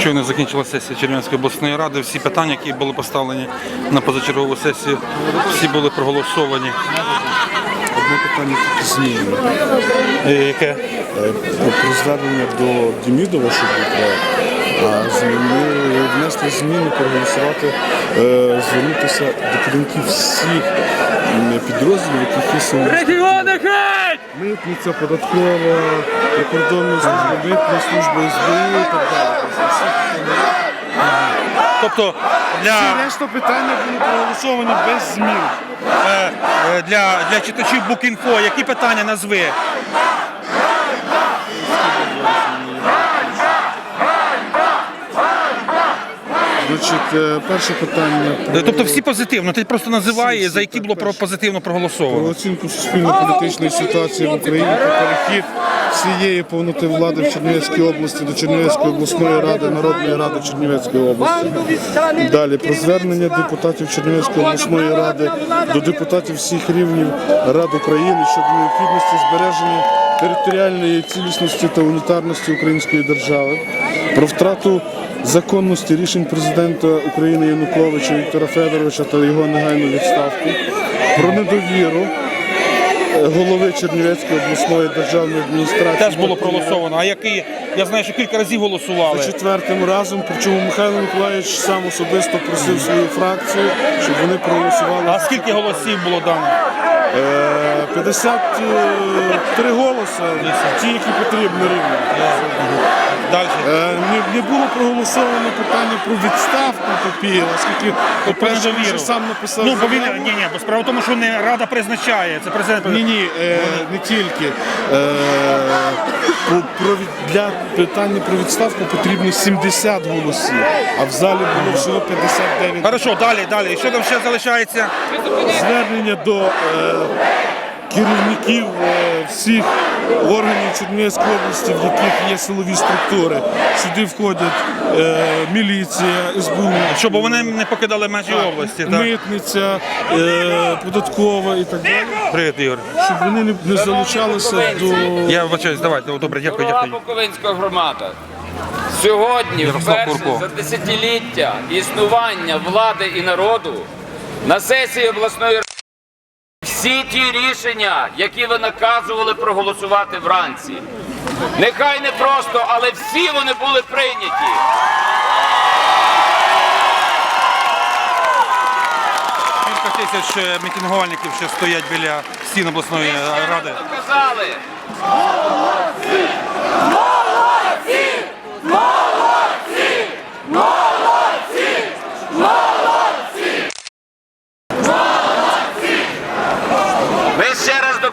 Щойно закінчилася сесія Чернівської обласної ради. Всі питання, які були поставлені на позачергову сесію, всі були проголосовані. Одне питання тільки змінено. Е, Яке? Е, Про звернення до Демідова, що був проект, зміни, внести зміни, проголосувати, е, звернутися до керівників всіх підрозділів, яких є! Митниця, податкова, прикордонна служба, митна служба, СБУ і так далі. Тобто всі, для, всі решта питання були проголосовані без змін. е, е, для, для читачів Букінфо, які питання назви? Значить, е, перше питання про, Е, Тобто всі позитивно, ти просто називає, за які було про- позитивно про оцінку суспільно-політичної ситуації в Україні та перехід всієї повноти влади в Чернівецькій області до Чернівецької обласної ради, Народної ради Чернівецької області. Далі про звернення депутатів Чернівецької обласної ради до депутатів всіх рівнів Рад України щодо необхідності збереження територіальної цілісності та унітарності української держави, про втрату законності рішень президента України Януковича Віктора Федоровича та його негайну відставку, про недовіру е, голови Чернівецької обласної державної адміністрації. Теж було проголосовано. А які, я знаю, що кілька разів голосували. За четвертим разом, причому Михайло Миколаївич сам особисто просив свою фракцію, щоб вони проголосували. А скільки голосів було дано? Е, 53 голоси, ті, які потрібні рівно. Далі. Е, Не, не було проголосовано питання про відставку Папієва, оскільки, по-перше, він же сам написав. Ну, бо він заяву. ні, ні, бо справа в тому, що не рада призначає. Це президент. Ні, ні, е, не тільки. Е, для питання про відставку потрібно 70 голосів, а в залі було всього 59. Хорошо, далі, далі. Що там ще залишається? Звернення до е, керівників е, всіх органів Чернівецької області, в яких є силові структури. Сюди входять е, міліція, СБУ. Щоб вони не покидали межі області. Так? Митниця, е, податкова і так далі, Привіт, Ігор. щоб вони не, не залучалися до Я вибачаюсь, давайте. О, Добре, дякую, дякую. Буковинська громада. Сьогодні, Ярослав вперше Курко. за десятиліття існування влади і народу на сесії обласної всі ті рішення, які ви наказували проголосувати вранці. Нехай не просто, але всі вони були прийняті. Кілька тисяч е, мітингувальників ще стоять біля стін обласної е, ради. Доказали. Ми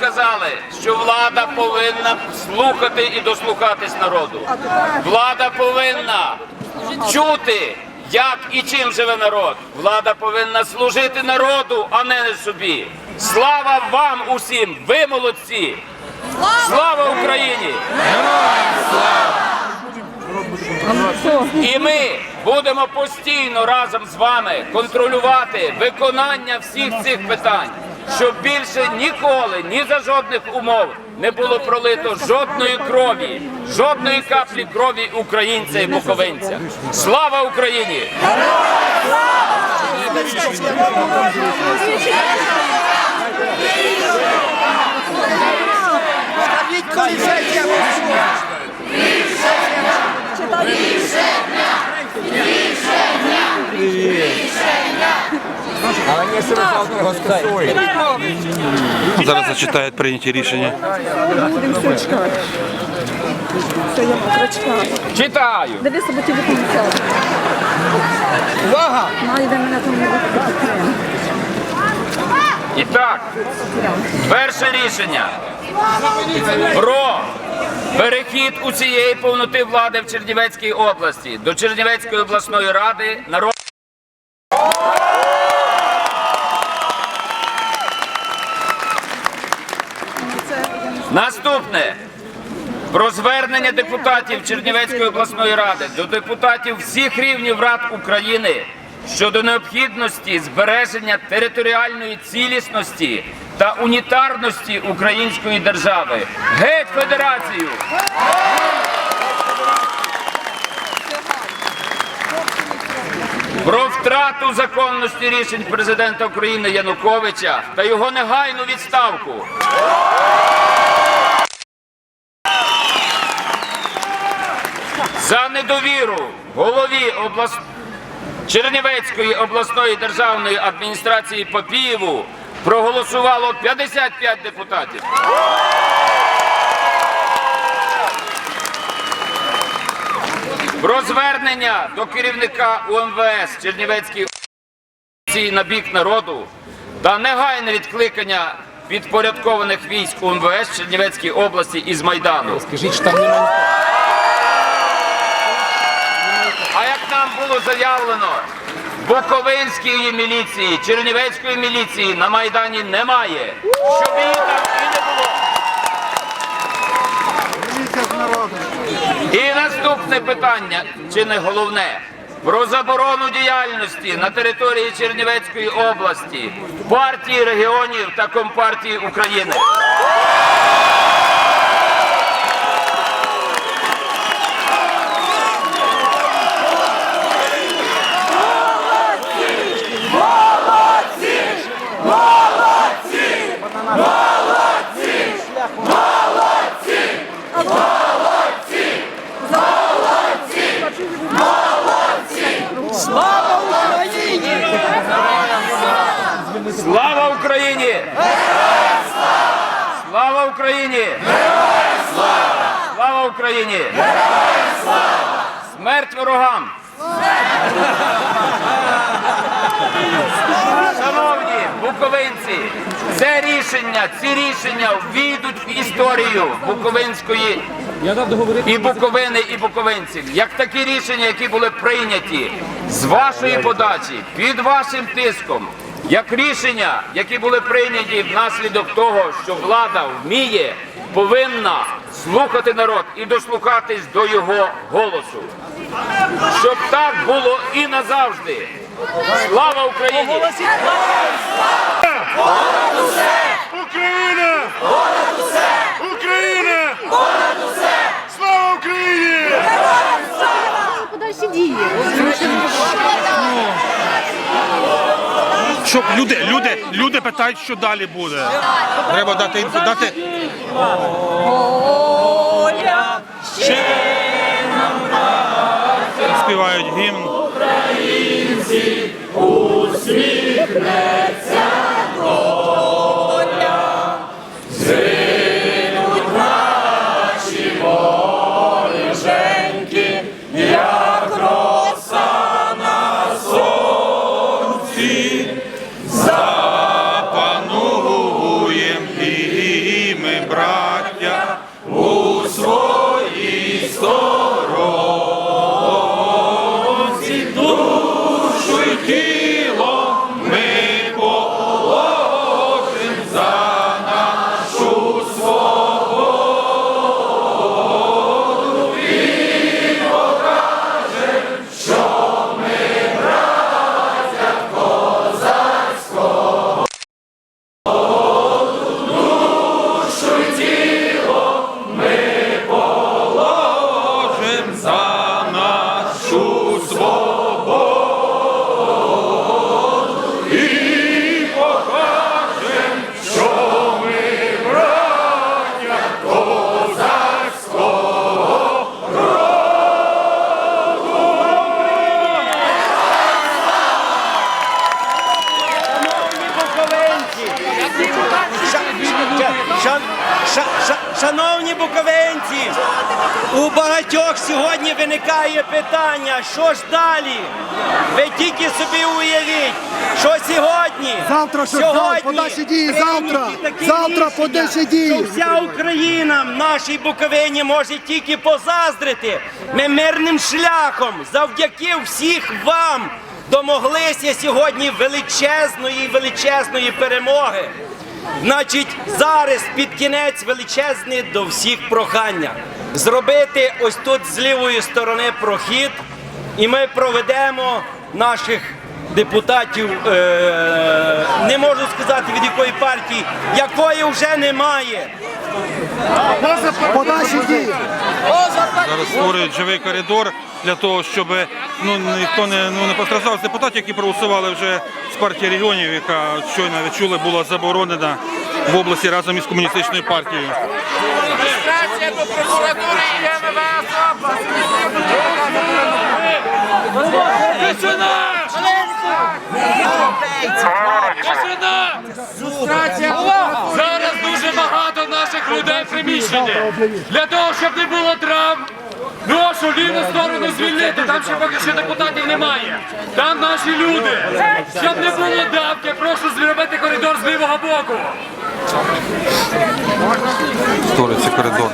доказали, що влада повинна слухати і дослухатись народу. Влада повинна чути, як і чим живе народ. Влада повинна служити народу, а не собі. Слава вам усім! Ви молодці! Слава Україні! І ми будемо постійно разом з вами контролювати виконання всіх цих питань, щоб більше ніколи, ні за жодних умов не було пролито жодної крові, жодної каплі крові українця і буковинця. Слава Україні! Зараз зачитають прийняті рішення. Будемо все чекати. Все, я покрачкала. Читаю! Дивися, бо ти виконав. Увага! Найде мене там не. І так, перше рішення про перехід усієї повноти влади в Чернівецькій області до Чернівецької обласної ради народ. Наступне про звернення депутатів Чернівецької обласної ради до депутатів всіх рівнів рад України щодо необхідності збереження територіальної цілісності та унітарності Української держави. Геть федерацію! Про втрату законності рішень президента України Януковича та його негайну відставку. За недовіру голові облас... Чернівецької обласної державної адміністрації Папієву проголосувало 55 депутатів. Про звернення до керівника УМВС Чернівецької області на бік народу та негайне відкликання підпорядкованих військ УМВС Чернівецької області із Майдану. Скажіть, що там немає. Було заявлено, Буковинської міліції, Чернівецької міліції на Майдані немає. Щоб її там і не було. І наступне питання, чи не головне, про заборону діяльності на території Чернівецької області, партії регіонів та Компартії України. Слава Україні! Слава Україні! Слава Україні! Слава Україні! Смерть ворогам! Шановні буковинці, це рішення, ці рішення війдуть в історію Буковинської і Буковини, і буковинців, як такі рішення, які були прийняті з вашої подачі, під вашим тиском, як рішення, які були прийняті внаслідок того, що влада вміє, повинна слухати народ і дослухатись до його голосу. Щоб так було і назавжди. Слава Україні! Україна! Україна! Слава Україні! Подальші дії. Щоб люди, люди, люди питають, що далі буде. Треба дати інфo- дати. Співають гімн. Запануєм King. Виникає питання, що ж далі? Ви тільки собі уявіть, що сьогодні, Завтра що сьогодні подальші дії, завтра, завтра рішення, подальші дії. Що вся Україна в нашій Буковині може тільки позаздрити. Ми мирним шляхом, завдяки всіх вам, домоглися сьогодні величезної, величезної перемоги. Значить, зараз під кінець величезне до всіх прохання. Зробити ось тут з лівої сторони прохід, і ми проведемо наших депутатів, е- не можу сказати від якої партії, якої вже немає. Зараз створюють живий коридор для того, щоб ну, ніхто не, ну, не постраждав з депутатів, які проголосували вже з партії регіонів, яка щойно відчули, була заборонена в області разом із комуністичною партією. Реєстрація до прокуратури і МВС Зараз дуже багато наших людей в приміщенні. Для того, щоб не було травм, прошу ліву сторону звільнити. Там ще поки що депутатів немає. Там наші люди. Щоб не було давки, прошу зробити коридор з лівого боку. Створиться коридор.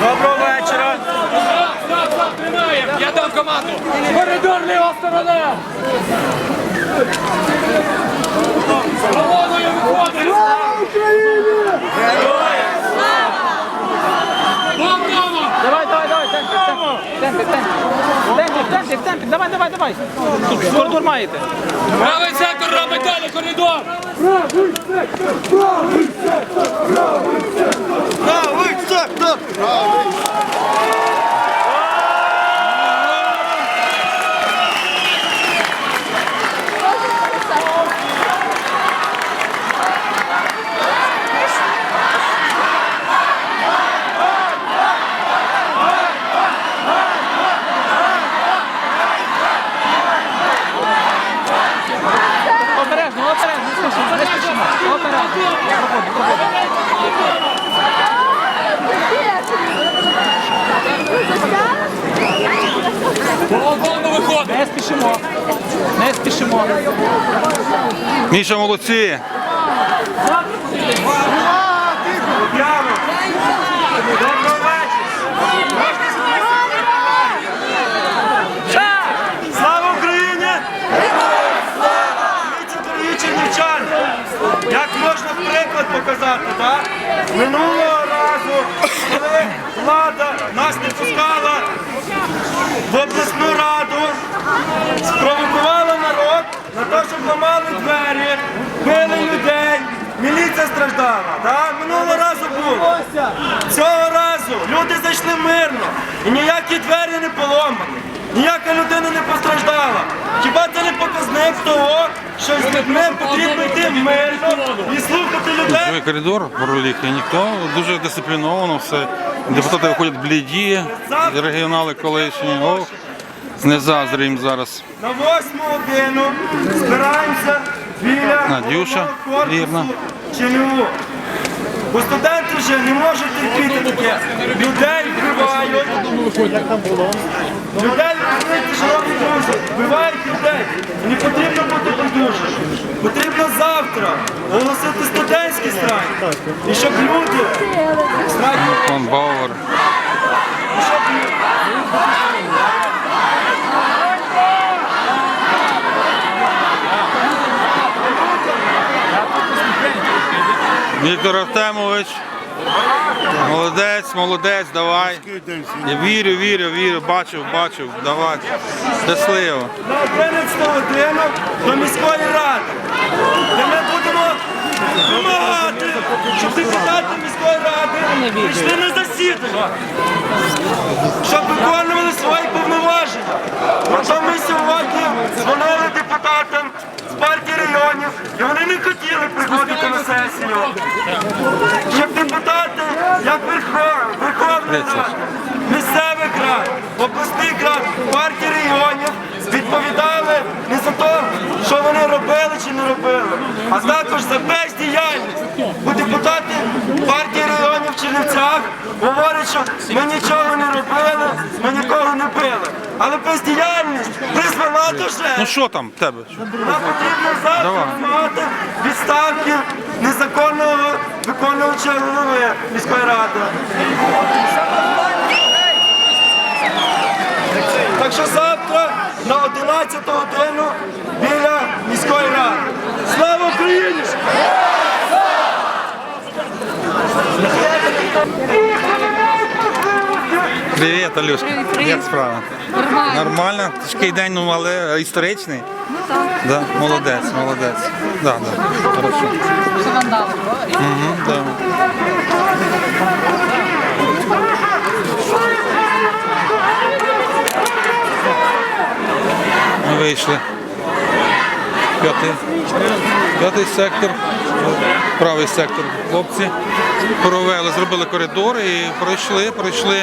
Доброго вечора. Так, так, так, тримаємо. Я дам команду. Коридор ліва сторона. Колоною виходимо. Повному. Давай, давай, давай, темпі, темпі, темпі, темпі, давай, давай, давай. Тут коридор маєте. Правий сектор робить далі коридор. Обережно, обережно, не не спішимо. Обережно. Не спішимо. Не спішимо. Міша, молодці! Доброго вечора. Показати, так? Минулого разу, коли влада нас не пускала в обласну раду, спровокувала народ на те, щоб ламали двері, били людей, міліція страждала. Так? Минулого разу було. Цього разу люди зайшли мирно і ніякі двері не поломані, ніяка людина не постраждала. Хіба це не показник того, що з людьми потрібно йти мирно і слухати людей? Живий коридор проліг, і ніхто дуже дисципліновано все. Депутати виходять бліді, регіонали колишні. Ох, не заздрю їм зараз. На восьму годину збираємося біля Надюша, вірно. ЧНУ. Бо студенти вже не можуть терпіти таке. Людей вбивають. Людей вбивають, шановні друзі, вбивають людей. Не потрібно бути байдужим. Потрібно завтра оголосити студентський страйк. І щоб люди страйк Фон Бауер. Віктор Артемович. Молодець, молодець, давай. Я вірю, вірю, вірю, бачив, бачив, давай. Щасливо. на 11 годину до міської ради, де ми будемо вимагати, щоб депутати міської ради прийшли на засідання, щоб виконували свої повноваження. Ото ми сьогодні дзвонили депутатам з партії районів, і вони не хотіли приходити на сесію. Щоб депутати, як Верхов- Ради, місцевих рад, обласних партії регіонів відповідали не за те, що вони робили чи не робили, а також за бездіяльність. Бо депутати партії регіонів в Чернівцях говорять, що ми нічого не робили, ми нікого не били. Але бездіяльність призвела до Ну що там в тебе? Нам потрібно завтра вимагати відставки виконувача міська ради. Так що завтра на 11 годину біля міської ради. Слава Україні! Привіт, Алюшка. Привіт, привіт. Як справа? Нормально. Нормально. Тяжкий день, ну але історичний. Ну так. Да. Молодець, молодець. Да, да. Хорошо. Що вам? Угу, да. Ми вийшли. П'ятий. П'ятий сектор правий сектор. Хлопці провели, зробили коридор і пройшли, пройшли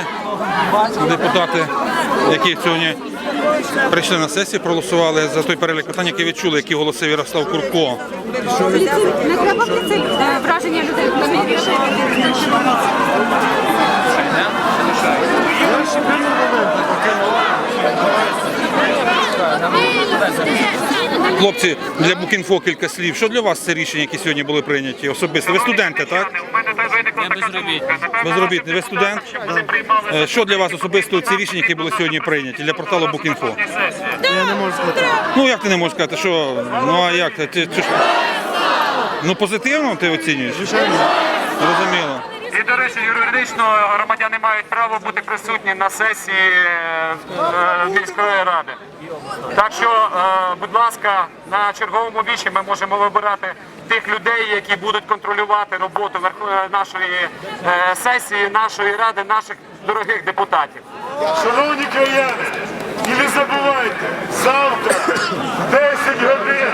депутати, які сьогодні прийшли на сесію, проголосували за той перелік питань, які відчули, які голосив Ярослав Курко. Не треба це враження людей. Хлопці, для Букінфо кілька слів. Що для вас це рішення, які сьогодні були прийняті особисто? Ви студенти, так? Безробітний. Ви студент? Е, Що для вас особисто ці рішення, які були сьогодні прийняті для порталу Букінфо? Я не можу сказати. Ну як ти не можеш сказати, що ну а як ти, ти, ти ж- ну позитивно ти оцінюєш? Зрозуміло. І, речі, юридично громадяни мають право бути присутні на сесії е, е, міської ради. Так що, е, будь ласка, на черговому вічі ми можемо вибирати тих людей, які будуть контролювати роботу нашої сесії, нашої ради, наших дорогих депутатів. Шановні краяни, і не забувайте, завтра 10 годин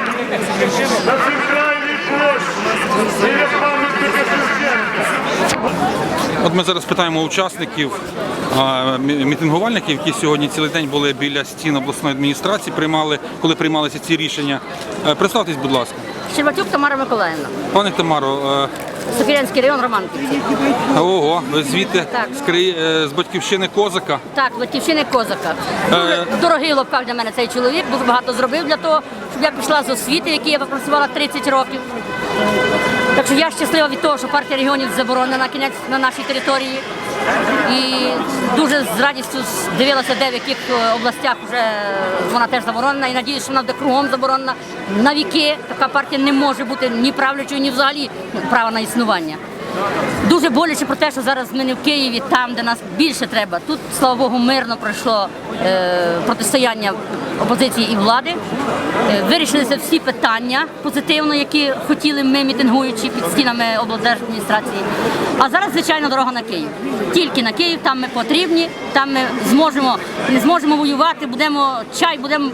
на центральній площі. От ми зараз питаємо учасників, мітингувальників, які сьогодні цілий день були біля стін обласної адміністрації, приймали, коли приймалися ці рішення. Е, Представтесь, будь ласка. Щербатюк Тамара Миколаївна, Пане Тамаро, е, Софіянський район Романківці. ого, ви звідти з, е, з батьківщини Козака. Так, з батьківщини Козака. Дуже дорогий лопках для мене цей чоловік, дуже багато зробив для того, щоб я пішла з освіти, які я працювала 30 років. Так що я щаслива від того, що партія регіонів заборонена на кінець на нашій території. І дуже з радістю дивилася, де в яких е, областях вже вона теж заборонена. І надіюсь, що вона буде кругом заборонена. На віки така партія не може бути ні правлячою, ні взагалі права на існування. Дуже боляче про те, що зараз ми не в Києві, там, де нас більше треба. Тут, слава Богу, мирно пройшло е, протистояння опозиції і влади. Е, вирішилися всі питання позитивно, які хотіли ми, мітингуючи під стінами облдержадміністрації. А зараз, звичайно, дорога на Київ. Тільки на Київ, там ми потрібні, там ми зможемо, не зможемо воювати, будемо чай, будемо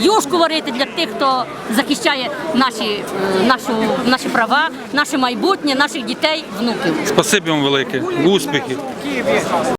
юшку варити для тих, хто захищає наші, е, нашу, наші права, наше майбутнє, наших дітей, внуків. Спасибі вам велике, успіхів.